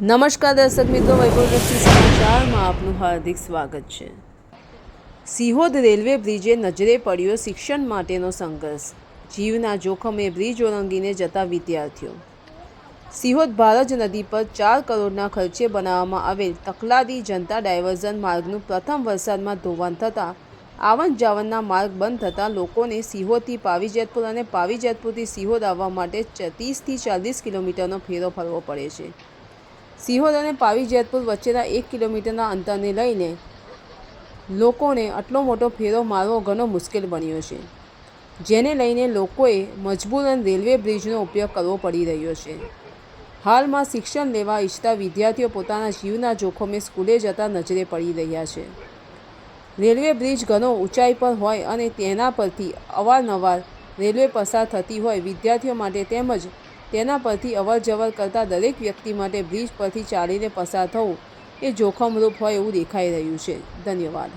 નમસ્કાર દર્શક મિત્રો વૈભવદર્શી સમાચારમાં આપનું હાર્દિક સ્વાગત છે. સિહોદ રેલવે બ્રિજે નજરે પડ્યો શિક્ષણ માટેનો સંઘર્ષ. જીવના જોખમે બ્રિજ ઓળંગીને જતા વિદ્યાર્થીઓ. સિહોદ ભારજ નદી પર ચાર કરોડના ખર્ચે બનાવવામાં આવેલ તકલાદી જનતા ડાયવર્ઝન માર્ગનું પ્રથમ વરસાદમાં ધોવાણ થતાં આવન જાવનના માર્ગ બંધ થતાં લોકોને સિહોદથી પાવીજેતપુર અને પાવીજેતપુરથી સિહોદ આવવા માટે ત્રીસથી ચાલીસ કિલોમીટરનો ફેરો ફરવો પડે છે. સિહોર અને પાવી જેતપુર વચ્ચેના એક કિલોમીટરના અંતરને લઈને લોકોને આટલો મોટો ફેરો મારવો ઘણો મુશ્કેલ બન્યો છે, જેને લઈને લોકોએ મજબૂરન રેલવે બ્રિજનો ઉપયોગ કરવો પડી રહ્યો છે. હાલમાં શિક્ષણ લેવા ઈચ્છતા વિદ્યાર્થીઓ પોતાના જીવના જોખમે સ્કૂલે જતા નજરે પડી રહ્યા છે. રેલવે બ્રિજ ઘણો ઊંચાઈ પર હોય અને તેના પરથી અવારનવાર રેલવે પસાર થતી હોય વિદ્યાર્થીઓ માટે તેમજ તેના પરથી અવર જવર કરતા દરેક વ્યક્તિ માટે બ્રિજ પરથી ચાલીને પસાર થવું એ જોખમરૂપ હોય એવું દેખાઈ રહ્યું છે. ધન્યવાદ.